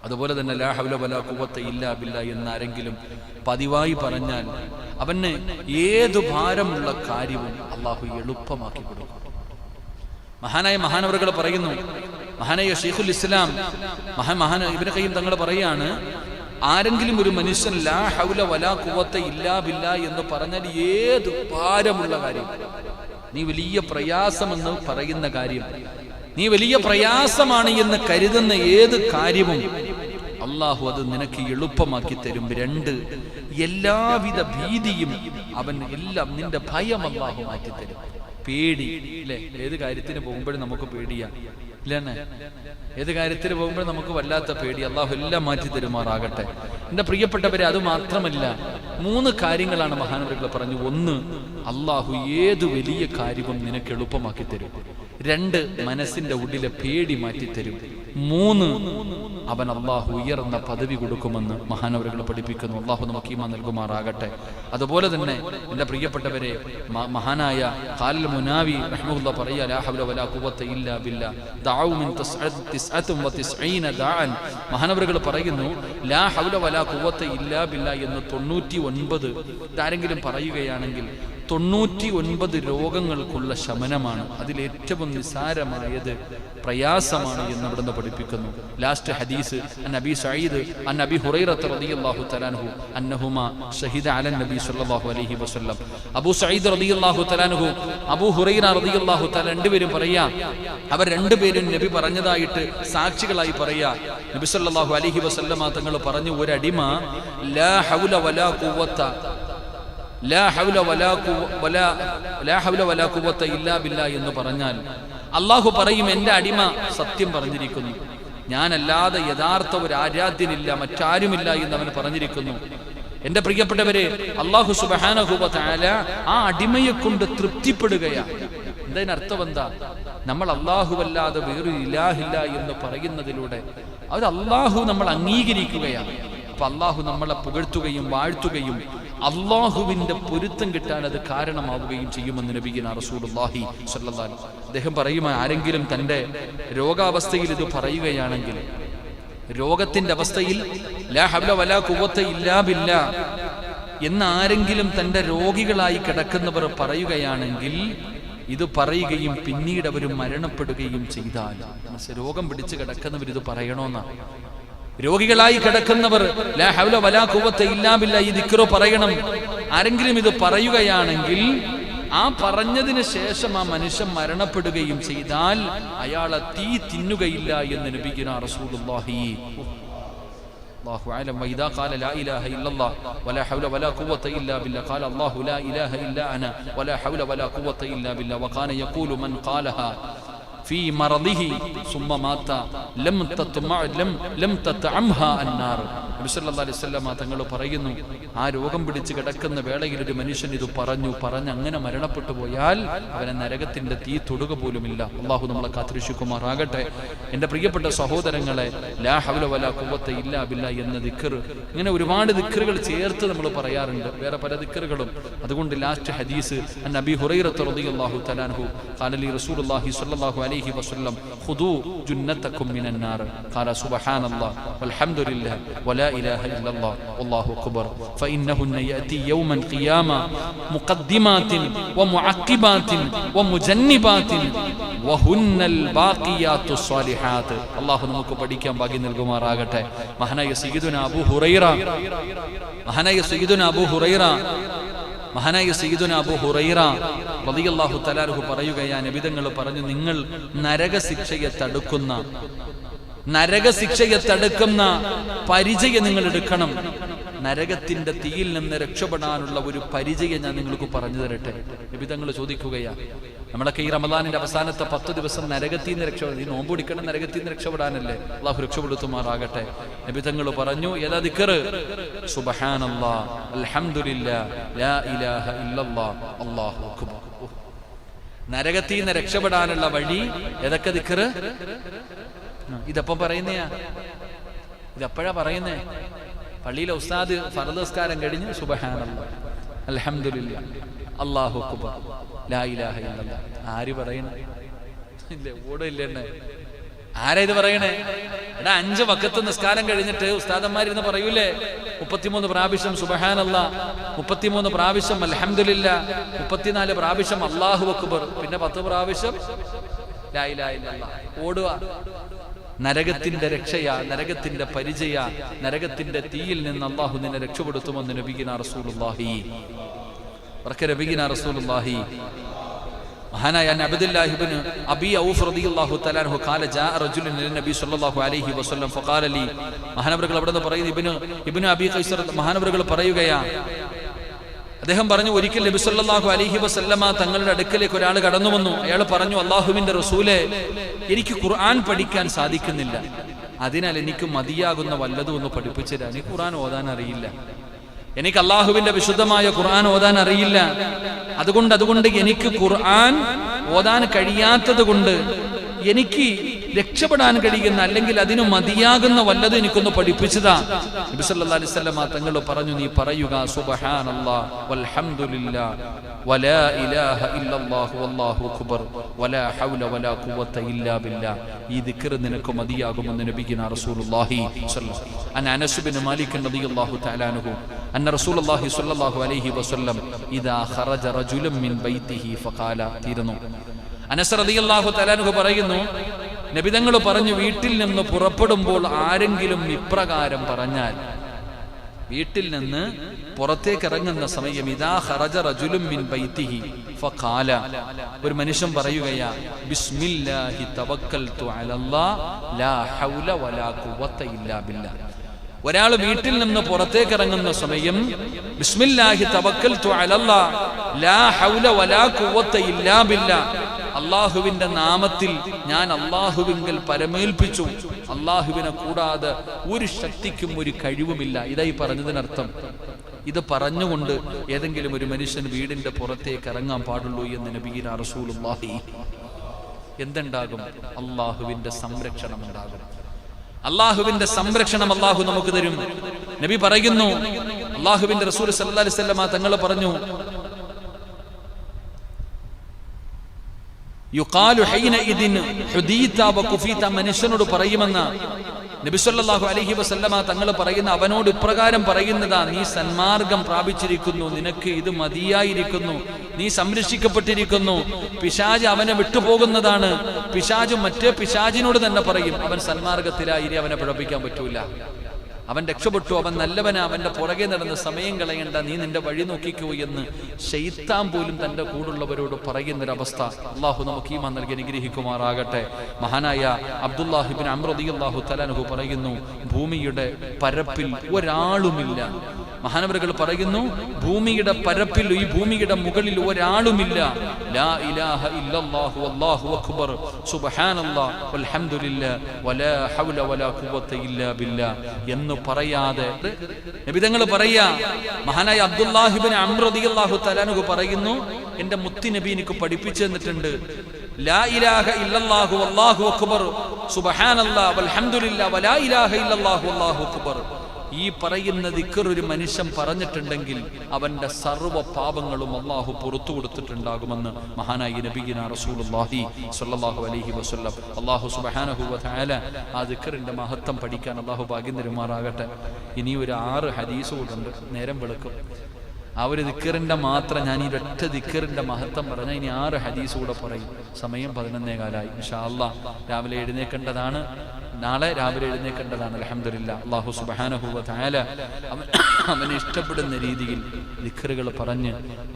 അതുപോലെ തന്നെ ലാ ഹൗല വലാ ഇല്ലാ ബില്ല എന്നാരെങ്കിലും പതിവായി പറഞ്ഞാൽ അവന് ഏതു ഭാരമുള്ള കാര്യവും അള്ളാഹു എളുപ്പമാക്കി കൊടുക്കും. മഹാനായ മഹാനവറുകൾ പറയുന്നു. മഹാനായ ഷെയ്ഖുൽ ഇസ്ലാം മഹാ മഹാന ഇവരെ കയ്യും തങ്ങൾ പറയാണ് ആരെങ്കിലും ഒരു മനുഷ്യൻ ലാ ഹൗല വലാ കുവത്ത ഇല്ലാ എന്ന് പറഞ്ഞാൽ ഏത് ഭാരമുള്ള കാര്യം? നീ വലിയ പ്രയാസമെന്ന് പറയുന്ന കാര്യം. നീ വലിയ പ്രയാസമാണ് എന്ന് കരുതുന്ന ഏത് കാര്യവും അള്ളാഹു അത് നിനക്ക് എളുപ്പമാക്കി തരും. രണ്ട് എല്ലാവിധ ഭീതിയും അവൻ എല്ലാം നിന്റെ ഭയം അള്ളാഹു മാറ്റിത്തരും. പേടി അല്ലെ ഏത് കാര്യത്തിന് പോകുമ്പോഴും നമുക്ക് പേടിയാ. ഇല്ലെന്നെ ഏത് കാര്യത്തിന് പോകുമ്പോഴും നമുക്ക് വല്ലാത്ത പേടി. അള്ളാഹു എല്ലാം മാറ്റി തരുമാറാകട്ടെ. എന്റെ പ്രിയപ്പെട്ടവരെ അത് മാത്രമല്ല മൂന്ന് കാര്യങ്ങളാണ് മഹാനവരുകൾ പറഞ്ഞു ഒന്ന് അള്ളാഹു ഏത് വലിയ കാര്യവും നിനക്ക് എളുപ്പമാക്കി തരും. രണ്ട് മനസ്സിന്റെ ഉള്ളിലെ പേടി മാറ്റിത്തരും. മൂന്ന് അവൻ അള്ളാഹു ഉയർന്ന പദവി കൊടുക്കുമെന്ന് മഹാനവരുകൾ പഠിപ്പിക്കുന്നു. അള്ളാഹു നമുക്ക് ഈമ നൽകുമാറാകട്ടെ. അതുപോലെ തന്നെ എന്റെ പ്രിയപ്പെട്ടവരെ മഹാനായ ഖാലിൽ മുനാവി റഹ്മുല്ല പറയാ ലാ ഹൗല വലാ ഖുവത്ത ഇല്ലാ ബില്ലാ. ദഅഉ മിൻ തിസ്അ- തിസ്അത്തും വതിസ്ഈന ദഅൻ. മഹാനവരുകൾ പറയുന്നു ലാ ഹൗല വലാ ഖുവത്ത ഇല്ലാ ബില്ലാ എന്ന് തൊണ്ണൂറ്റി ഒൻപത് ഇതാരെങ്കിലും പറയുകയാണെങ്കിൽ തൊണ്ണൂറ്റി ഒൻപത് രോഗങ്ങൾക്കുള്ള ശമനമാണ്. അതിൽ ഏറ്റവും നിസാരമായത് പ്രയാസമാണ് എന്ന് അവിടുന്ന് പഠിപ്പിക്കുന്നു. ലാസ്റ്റ് ഹദീസ് അൻ അബി സഈദ് അൻ അബി ഹുറൈറത്ത് റളിയല്ലാഹു തആലാഹു അന്നഹുമ ഷഹീദ അലൻ നബി സല്ലല്ലാഹു അലൈഹി വസല്ലം. അബൂ സഈദ് റളിയല്ലാഹു തആലാഹു അബൂ ഹുറൈറ റളിയല്ലാഹു തആല രണ്ടുപേരും പറയാ അവർ രണ്ടുപേരും നബി പറഞ്ഞതായിട്ട് സാക്ഷികളായി പറയാ. നബി സല്ലല്ലാഹു അലൈഹി വസല്ലമ തങ്ങൾ പറഞ്ഞു ഒരു അടിമ ലാ ഹൗല വലാ ഖുവത്ത എന്ന് പറഞ്ഞാൽ അള്ളാഹു പറയും എന്റെ അടിമ സത്യം പറഞ്ഞിരിക്കുന്നു. ഞാനല്ലാതെ യഥാർത്ഥ ഒരു ആരാധ്യനില്ല മറ്റാരുമില്ല എന്ന് അവൻ പറഞ്ഞിരിക്കുന്നു. എന്റെ പ്രിയപ്പെട്ടവരെ അള്ളാഹു സുബാനഹുബാല ആ അടിമയെ കൊണ്ട് തൃപ്തിപ്പെടുകയാണ്. എന്തതിനർത്ഥം എന്താ? നമ്മൾ അല്ലാതെ വേറൊരു ഇലാഹില്ല എന്ന് പറയുന്നതിലൂടെ അത് അള്ളാഹു നമ്മൾ അംഗീകരിക്കുകയാണ്. അപ്പൊ അള്ളാഹു നമ്മളെ പുകഴ്ത്തുകയും വാഴ്ത്തുകയും അള്ളാഹുവിന്റെ പൊരുത്തം കിട്ടാൻ അത് കാരണമാവുകയും ചെയ്യുമെന്ന് നബിഗിന അലൈഹി വസല്ലം. അദ്ദേഹം പറയുമോ ആരെങ്കിലും തന്റെ രോഗാവസ്ഥയിൽ ഇത് പറയുകയാണെങ്കിൽ രോഗത്തിന്റെ അവസ്ഥയിൽ ലാ ഹബ്ല വലാ കുവത്ത ഇല്ലാ ബില്ലാ എന്ന് ആരെങ്കിലും തന്റെ രോഗികളായി കിടക്കുന്നവർ പറയുകയാണെങ്കിൽ ഇത് പറയുകയും പിന്നീട് അവർ മരണപ്പെടുകയും ചെയ്താൽ രോഗം പിടിച്ച് കിടക്കുന്നവർ ഇത് പറയണമെന്നാണ് രോഗികളായി കിടക്കുന്നവർ ലാ ഹൗല വലാ ഖുവത്ത ഇല്ലാ ബില്ലാ ഈ ദിക്റോ പറയണം ആരെങ്കിലും ഇത് പറയുകയാണെങ്കിൽ ആ പറഞ്ഞതിന് ശേഷം ആ മനുഷ്യൻ മരണപ്പെടുകയും ചെയ്താൽ അയാളെ തീ തിന്നുകയില്ല എന്ന് നബിഗിന റസൂലുള്ളാഹി الله أعلم وإذا قال لا إله إلا الله ولا حول ولا قوة إلا بالله قال الله لا إله إلا أنا ولا حول ولا قوة إلا بالله وكان يقول من قالها في مرضه ثم مات لم تطمع لم لم تطعمها النار നബി സല്ലല്ലാഹു അലൈഹി വസല്ലമ തങ്ങൾ പറയുന്നു ആ രോഗം പിടിച്ച് കിടക്കുന്ന വേളയിൽ ഒരു മനുഷ്യൻ ഇത് പറഞ്ഞു പറഞ്ഞ് അങ്ങനെ മരണപ്പെട്ടു പോയാൽ അവനെ നരകത്തിന്റെ തീ തൊടുക പോലുമില്ല അള്ളാഹു നമ്മളെ കാത്തിരക്ഷിക്കുമാറാകട്ടെ എൻ്റെ പ്രിയപ്പെട്ട സഹോദരങ്ങളെ ലാ ഹൗല വലാ ഖുവത്ത ഇല്ലാ ബില്ലാ എന്ന ദിക്ർ ഇങ്ങനെ ഒരുപാട് ദിക്റുകൾ ചേർത്ത് നമ്മൾ പറയാറുണ്ട് വേറെ പല ദിക്റുകളും അതുകൊണ്ട് ലാസ്റ്റ് ഹദീസ് അൻ അബി ഹുറൈറത്ത് റളിയല്ലാഹു തആല അൻഹു ഖാല ലി റസൂലുള്ളാഹി സ്വല്ലല്ലാഹു അലൈഹി വസല്ലം ഖുദൂ ജുന്നതകും മിനൻ നാർ. ഖാല സുബ്ഹാനല്ലാഹ് വൽഹംദുലില്ലാഹ് വലാ ഇലാഹ ഇല്ലല്ലാഹ് വല്ലാഹു അക്ബർ. ഫഇന്നഹുന്ന യഅതി യൗമൻ ഖിയാമ മുഖദ്ദിമാത്തിൻ വമുഅഖിബാത്തിൻ വമുജന്നിബാത്തിൻ വഹുന്നൽ ബാഖിയാത്തു സ്വാലിഹാത്ത്. അല്ലാഹു നമുക്ക് പഠിക്കാൻ ഭാഗ്യം നൽകുമാറാകട്ടെ. മഹാനായ സയ്യിദുന അബൂ ഹുറൈറ മഹാനായ സയ്യിദുന അബൂ ഹുറൈറ മഹാനായ സീദുന അബൂ ഹുറൈറ റളിയല്ലാഹു തആലാഹു പറയുകയാ നബിതങ്ങൾ പറഞ്ഞു നിങ്ങൾ നരകശിക്ഷയെ തടുക്കുന്ന നരകശിക്ഷയെ തടുക്കുന്ന പരിചയം നിങ്ങൾ എടുക്കണം. നരകത്തിന്റെ തീയിൽ നിന്ന് രക്ഷപ്പെടാനുള്ള ഒരു പരിചയം ഞാൻ നിങ്ങൾക്ക് പറഞ്ഞു തരട്ടെ. വിവിധങ്ങൾ ചോദിക്കുകയാ നമ്മളൊക്കെ ഈ റമദാനിന്റെ അവസാനത്തെ പത്ത് ദിവസം നരകത്തിൽ നിന്ന് രക്ഷപ്പെടാൻ ഈ നോമ്പ് നരകത്തിൽ നിന്ന് രക്ഷപ്പെടാനല്ലേ? അള്ളാഹു രക്ഷപ്പെടുത്തുമാറാകട്ടെ. വിവിധങ്ങൾ പറഞ്ഞു അൽഹംദുലില്ലാ ലാ ഇലാഹ അല്ലാഹു നരകത്തിൽ നിന്ന് രക്ഷപ്പെടാനുള്ള വഴി ഏതൊക്കെ ദിക്കറ് ഇതപ്പം പറയുന്നയാ. ഇതപ്പോഴാ പറയുന്നേ. പള്ളിയിലെ ഉസ്താദ് ഫർദസ്കാരം കഴിഞ്ഞ്. സുബഹാനല്ല. ഇല്ലല്ലാ. ആര് പറയണേ? ഇല്ല ആരാ ഇത് പറയണേ? എടാ അഞ്ച് വക്കത്ത് നിസ്കാരം കഴിഞ്ഞിട്ട് ഉസ്താദന്മാരിന്ന് പറയൂലേ? മുപ്പത്തിമൂന്ന് പ്രാവശ്യം സുബഹാനല്ല. മുപ്പത്തിമൂന്ന് പ്രാവശ്യം അലഹമില്ല മുപ്പത്തിനാല് പ്രാവശ്യം അള്ളാഹു അക്ബർ. പിന്നെ പത്ത് പ്രാവശ്യം ലാ ഇലാഹ ഇല്ലല്ലാ. ഓടുക നരകത്തിന്റെ രക്ഷയ നരകത്തിന്റെ പരിചയ നരകത്തിന്റെ തീയിൽ നിന്ന് അള്ളാഹു നിന്നെ രക്ഷപ്പെടുത്തുമെന്ന് നബിഗിന റസൂലുള്ളാഹി. ഉറക്കെ നബിഗിന റസൂലുള്ളാഹി. മഹാനായ അബ്ദുല്ലാഹി ഇബ്നു അബി ഔഫ് റളിയല്ലാഹു തആല അൻഹു ഖാല ജാഅ റജുലുൻ നബി സ്വല്ലല്ലാഹു അലൈഹി വസല്ലം ഫഖാല ലി. മഹാനവറുകൾ അവിടെ നിന്ന് പറയുന്നു ഇബ്നു ഇബ്നു അബി ഖൈസർ മഹാനവറുകൾ പറയുകയാ അദ്ദേഹം പറഞ്ഞു ഒരിക്കൽ നബി സല്ലല്ലാഹു അലൈഹി വസല്ലമ തങ്ങളുടെ അടുക്കലേക്ക് ഒരാൾ കടന്നു വന്നു. അയാൾ പറഞ്ഞു അള്ളാഹുവിന്റെ റസൂലെ എനിക്ക് ഖുർആൻ പഠിക്കാൻ സാധിക്കുന്നില്ല. അതിനാൽ എനിക്ക് മതിയാകുന്ന വല്ലതും ഒന്ന് പഠിപ്പിച്ചു തരാൻ എനിക്ക് ഖുർആൻ ഓതാൻ അറിയില്ല. എനിക്ക് അള്ളാഹുവിന്റെ വിശുദ്ധമായ ഖുർആൻ ഓതാൻ അറിയില്ല. അതുകൊണ്ട് അതുകൊണ്ട് എനിക്ക് ഖുർആൻ ഓതാൻ കഴിയാത്തത് കൊണ്ട് എനിക്ക് രക്ഷപ്പെടാൻ കഴിയുന്ന അല്ലെങ്കിൽ അതിന് മതിയാകുന്ന വല്ലതും എനിക്കൊന്ന് പഠിപ്പിച്ചതാ. നബി സല്ലല്ലാഹു അലൈഹി വസല്ലം തങ്ങൾ പറഞ്ഞു നീ പറയുക സുബ്ഹാനല്ലാഹ് വൽഹംദുലില്ലാ വലാ ഇലാഹ ഇല്ലല്ലാഹു വല്ലാഹു അക്ബർ വലാ ഹൗല വലാ ഖുവത ഇല്ലാ ബില്ലാ. ഈ ദിക്ർ നിനക്ക് മതിയാകുമെന്ന് നബിഗിന റസൂലുള്ളാഹി സ്വല്ലല്ലാഹു അൻ അനസ് ബിൻ മാലിക് റളിയല്ലാഹു തആല അൻഹു അന്ന റസൂലുള്ളാഹി സ്വല്ലല്ലാഹു അലൈഹി വസല്ലം ഇദാ ഖറജ റജുലൻ മിൻ ബൈതിഹി ഫഖാല തീരുന്നു. അനസ് റളിയല്ലാഹു തആല അൻഹു പറയുന്നു നബിതങ്ങൾ പറഞ്ഞു വീട്ടിൽ നിന്ന് പുറപ്പെടുമ്പോൾ ആരെങ്കിലും ഇപ്രകാരം പറഞ്ഞാൽ? വീട്ടിൽ നിന്ന് പുറത്തേക്ക് ഇറങ്ങുന്ന സമയം ഇതാ ഹറജ റജുലും ഫഖാല. ഒരു മനുഷ്യൻ പറയുകയാ ബിസ്മില്ലാഹി തവക്കൽതു ലാ ഹൗല വലാ ഇല്ലാ ഒരാൾ വീട്ടിൽ നിന്ന് പുറത്തേക്ക് ഇറങ്ങുന്ന സമയം ബിസ്മില്ലാഹി തവക്കൽതു അലല്ലാ ലാ ഹൗല വലാ ഖുവത ഇല്ലാ ബില്ലാ. അള്ളാഹുവിന്റെ നാമത്തിൽ ഞാൻ അള്ളാഹുവിങ്കൽ പരമേൽപ്പിച്ചു. അള്ളാഹുവിനെ കൂടാതെ ഒരു ശക്തിക്കും ഒരു കഴിവുമില്ല. ഇതായി പറഞ്ഞതിനർത്ഥം. ഇത് പറഞ്ഞുകൊണ്ട് ഏതെങ്കിലും ഒരു മനുഷ്യൻ വീടിന്റെ പുറത്തേക്ക് ഇറങ്ങാൻ പാടുള്ളൂ എന്ന് നബീന റസൂലുള്ളാഹി. എന്തുണ്ടാകും? അള്ളാഹുവിന്റെ സംരക്ഷണം ഉണ്ടാകും. അള്ളാഹുവിന്റെ സംരക്ഷണം അള്ളാഹു നമുക്ക് തരും. നബി പറയുന്നു അള്ളാഹുവിന്റെ റസൂൽ സല്ലല്ലാഹു അലൈഹി വസല്ലമ തങ്ങൾ പറഞ്ഞു മനുഷ്യനോട് പറയുമെന്ന് നബിസ്വല്ലാഹു അലഹി വസല്ലമ തങ്ങൾ പറയുന്ന അവനോട് ഇപ്രകാരം പറയുന്നതാ നീ സന്മാർഗം പ്രാപിച്ചിരിക്കുന്നു നിനക്ക് ഇത് മതിയായിരിക്കുന്നു നീ സംരക്ഷിക്കപ്പെട്ടിരിക്കുന്നു പിശാജ് അവനെ വിട്ടുപോകുന്നതാണ്. പിശാജ് മറ്റേ പിശാജിനോട് തന്നെ പറയും അവൻ സന്മാർഗത്തിലായി അവനെ പിഴപ്പിക്കാൻ പറ്റൂല. അവൻ രക്ഷപ്പെട്ടു. അവൻ നല്ലവനാ. അവന്റെ പുറകെ നടന്ന് സമയം കളയണ്ട. നീ നിന്റെ വഴി നോക്കിക്കോ എന്ന് ശൈത്താൻ പോലും തന്റെ കൂടുള്ളവരോട് പറയുന്നൊരവസ്ഥ അള്ളാഹു നമുക്ക് ഈ നൽകി അനുഗ്രഹിക്കുമാറാകട്ടെ. മഹാനായ അബ്ദുല്ലാഹിബിൻ അമ്രദി അള്ളാഹു തലാനുഹു പറയുന്നു ഭൂമിയുടെ പരപ്പിൽ ഒരാളുമില്ല. മഹാനവറുകൾ പറയുന്നു ഭൂമിയുടെ പരപ്പിൽ ഈ ഭൂമിയുടെ മുകളിൽ ഒരാളുമില്ല. ഇലാഹ ഇല്ലല്ലാഹു അല്ലാഹു അക്ബർ. സുബ്ഹാനല്ലാഹ് വൽഹംദുലില്ലാ വലാ ഹൗല വലാ ഖുവത ബില്ലാ. എന്ന് പറയാതെ നബിതങ്ങൾ പറയാ മഹാനായ അബ്ദുല്ലാഹിബിൻ റളിയല്ലാഹു തലാനുഹു പറയുന്നു എന്റെ മുത്തി നബി എനിക്ക് പഠിപ്പിച്ചു തന്നിട്ടുണ്ട്. ലാ ഇലാഹ ഇല്ലല്ലാഹു അല്ലാഹു അക്ബർ. സുബ്ഹാനല്ലാഹ് വൽഹംദുലില്ലാ വലാ ഇലാഹ ഇല്ലല്ലാഹു അല്ലാഹു അക്ബർ. ഈ പറയുന്ന ദിക്കർ ഒരു മനുഷ്യൻ പറഞ്ഞിട്ടുണ്ടെങ്കിൽ അവന്റെ സർവ പാപങ്ങളും അള്ളാഹു പുറത്തു കൊടുത്തിട്ടുണ്ടാകുമെന്ന് മഹാനായി നബീന റസൂലുള്ളാഹി സ്വല്ലല്ലാഹു അലൈഹി വസല്ലം. അള്ളാഹു തആല ആ ദിക്കറിന്റെ മഹത്വം പഠിക്കാൻ അള്ളാഹു ഭാഗ്യം തരുമാറാകട്ടെ. ഇനി ഒരു ആറ് ഹദീസ് കൂടുണ്ട് നേരം വെളുക്കും. ആ ഒരു ദിക്കറിന്റെ മാത്രം ഞാൻ ഈ ഒറ്റ ദിക്കറിന്റെ മഹത്വം പറഞ്ഞ ഇനി ആറ് ഹദീസ് കൂടെ പറയും. സമയം പതിനൊന്നേ കാലായി. ഇൻഷാ അല്ലാ രാവിലെ എഴുന്നേക്കേണ്ടതാണ് നാളെ രാവിലെ എഴുന്നേക്കേണ്ടതാണ് അലഹമില്ല അള്ളാഹു സുബാനഹുവ തായാല അവന് ഇഷ്ടപ്പെടുന്ന രീതിയിൽ ദിഖറുകൾ പറഞ്ഞ്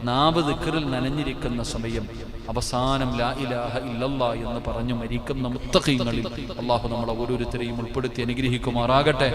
നാവ് ദിഖറിൽ നനഞ്ഞിരിക്കുന്ന സമയം അവസാനം ലാ ഇലാഹ ഇല്ലല്ലാ എന്ന് പറഞ്ഞു മരിക്കുന്ന മുത്തഖീങ്ങളിൽ അള്ളാഹു നമ്മളെ ഓരോരുത്തരെയും ഉൾപ്പെടുത്തി അനുഗ്രഹിക്കുമാറാകട്ടെ.